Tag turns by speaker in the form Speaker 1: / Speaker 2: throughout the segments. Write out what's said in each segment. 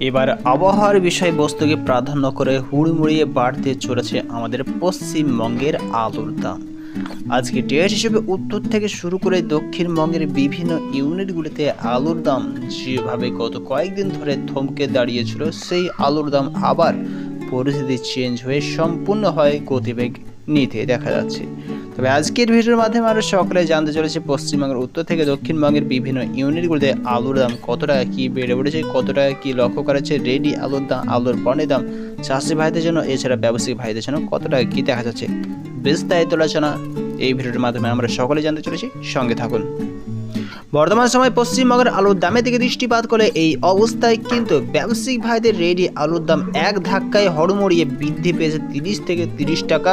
Speaker 1: এবার আবহাওয়ার বিষয়বস্তুকে প্রাধান্য করে হুড়মুড়িয়ে বাড়তে চলেছে আমাদের পশ্চিমবঙ্গের আলুর দাম। আজকে ডেট হিসেবে উত্তর থেকে শুরু করে দক্ষিণবঙ্গের বিভিন্ন ইউনিটগুলিতে আলুর দাম যেভাবে গত কয়েকদিন ধরে থমকে দাঁড়িয়েছিল, সেই আলুর দাম আবার পরিস্থিতি চেঞ্জ হয়ে সম্পূর্ণ হয় গতিবেগ নিতে দেখা যাচ্ছে। তবে আজকের ভিডিওর মাধ্যমে আমরা সকলে জানতে চলেছে, পশ্চিমবঙ্গের উত্তর থেকে দক্ষিণবঙ্গের বিভিন্ন ইউনিটগুলিতে আলুর দাম কত টাকা কী বেড়ে উঠেছে কত টাকা কী লক্ষ্য করেছে, রেডি আলুর দাম, আলুর পণ্যের দাম, চাষি ভাইদের জন্য, এছাড়া ব্যবসায়িক ভাইদের জন্য কত টাকা কী দেখা যাচ্ছে? বিস্তারিত আলোচনা এই ভিডিওর মাধ্যমে আমরা সকলে জানতে চলেছি। সঙ্গে থাকুন। বর্তমান সময় পশ্চিমবঙ্গের আলুর দামের দিকে দৃষ্টিপাত করে এই অবস্থায় কিন্তু ব্যবসায়িক ভাইদের রেডি আলুর দাম এক ধাক্কায় হড়মড়িয়ে বৃদ্ধি পেয়েছে তিরিশ থেকে তিরিশ টাকা।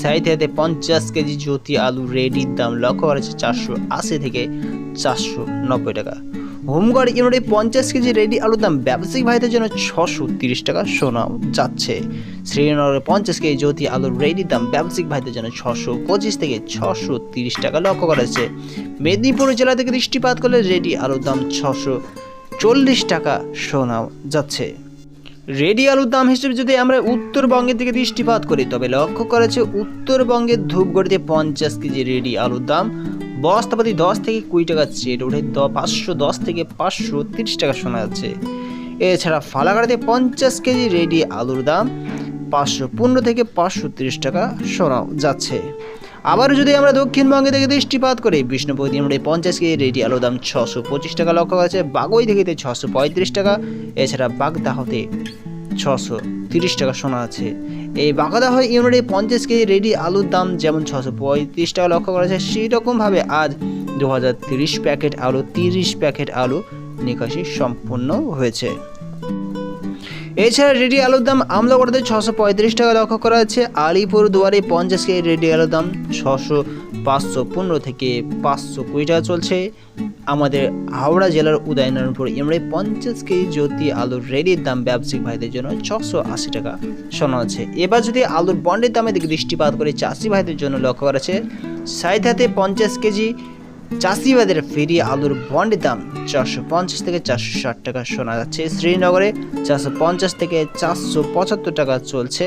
Speaker 1: সাইতে হাতে পঞ্চাশ কেজি জ্যোতি আলু রেডির দাম লক্ষ্য করেছে চারশো আশি থেকে চারশো নব্বই টাকা। হোমগার্ড ইউনিটে পঞ্চাশ কেজি রেডি আলুর দাম ব্যবসায়িক ভাইদের জন্য ছশো তিরিশ টাকা শোনা যাচ্ছে। শ্রীনগরে পঞ্চাশ কেজি জ্যোতি আলুর রেডি দাম ব্যবসায়িক ভাইদের জন্য ছশো পঁচিশ থেকে ছশো তিরিশ টাকা লক্ষ্য করা মেদিনীপুর জেলা থেকে দৃষ্টিপাত করলে রেডি আলুর দাম ছশো চল্লিশ টাকা শোনা যাচ্ছে। রেডি আলুর দাম হিসেবে যদি আমরা উত্তরবঙ্গের দিকে দৃষ্টিপাত করি, তবে লক্ষ্য করেছে উত্তরবঙ্গের ধূপগড়িতে পঞ্চাশ কেজি রেডি আলুর দাম বস্তাপাতি দশ থেকে কুড়ি টাকা চেট ওঠে। পাঁচশো দশ থেকে পাঁচশো তিরিশ টাকা শোনা যাচ্ছে। এছাড়া ফালাকাড়িতে পঞ্চাশ কেজি রেডি আলুর দাম পাঁচশো পনেরো থেকে পাঁচশো তিরিশ টাকা শোনা যাচ্ছে। আবার যদি আমরা দক্ষিণবঙ্গে থেকে দৃষ্টিপাত করি বিষ্ণুপুর দিনমুড়ে পঞ্চাশ কেজি রেডি আলুর দাম ছশো পঁচিশ টাকা লক্ষ্য আছে বাগুই থেকে ছশো পঁয়ত্রিশ টাকা, এছাড়া বাগদাহতে ছশো তিরিশ টাকা সোনা আছে। এই হয় ইউনিটে পঞ্চাশ কেজি রেডি আলুর দাম যেমন ছশো পঁয়ত্রিশ টাকা লক্ষ্য করা যায় সেই রকমভাবে আজ দু প্যাকেট আলু, তিরিশ প্যাকেট আলু নিকাশি সম্পূর্ণ হয়েছে। এছাড়া রেডি আলুর দাম আমলাগড়াতে ছশো পঁয়ত্রিশ টাকা লক্ষ্য করা হচ্ছে আলিপুর দুয়ারে পঞ্চাশ কেজি রেডি আলুর দাম ছশো পাঁচশো পনেরো থেকে পাঁচশো কুড়ি টাকা চলছে। আমাদের হাওড়া জেলার উদয়নারায়ণপুর ইমরে পঞ্চাশ কেজি জ্যোতি আলুর রেডির দাম ব্যবসায়িক ভাইদের জন্য ছশো আশি টাকা শোনা হচ্ছে এবার যদি আলুর বন্ডের দিকে দৃষ্টিপাত করে চাষি ভাইদের জন্য লক্ষ্য করা আছে সাইথাতে পঞ্চাশ কেজি চাষিবাদের ফেরি আলুর বন্ডের দাম চারশো পঞ্চাশ থেকে চারশো ষাট টাকা শোনা যাচ্ছে। শ্রীনগরে চারশো পঞ্চাশ থেকে চারশো পঁচাত্তর টাকা চলছে।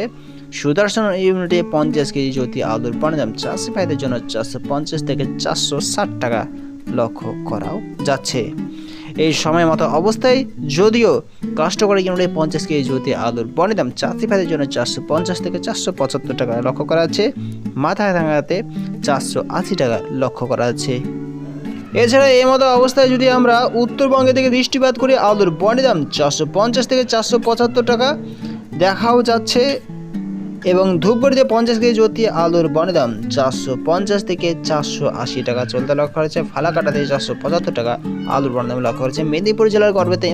Speaker 1: সুদর্শন ইউনিটে পঞ্চাশ কেজি জ্যোতি আলুর বন্ডের দাম চাষি ভাইদের জন্য চারশো পঞ্চাশ থেকে চারশো ষাট টাকা লক্ষ্য করাও যাচ্ছে। এই সময় মতো অবস্থায় যদিও কাস্টকর ইউনিটে পঞ্চাশ কেজি জ্যোতি আলুর বনের দাম চাষি ভাইদের জন্য চারশো পঞ্চাশ থেকে চারশো পঁচাত্তর টাকা লক্ষ্য করা যাচ্ছে। মাথায় ভাঙাতে চারশো আশি টাকা লক্ষ্য করা যাচ্ছে। এছাড়া এই মতো অবস্থায় যদি আমরা উত্তরবঙ্গে থেকে দৃষ্টিপাত করি, আলুর বনে দাম চারশো পঞ্চাশ থেকে চারশো পঁচাত্তর টাকা। দেখাও যাচ্ছে, এবং ধূপগুড়িতে পঞ্চাশ কেজি জ্যোতি আলুর বনে দাম চারশো পঞ্চাশ থেকে চারশো আশি টাকা। চলতে লক্ষ্য করেছে থেকে চারশো পঁচাত্তর টাকা আলুর বনে দাম লক্ষ্য করেছে মেদিনীপুর জেলার গর্বেতে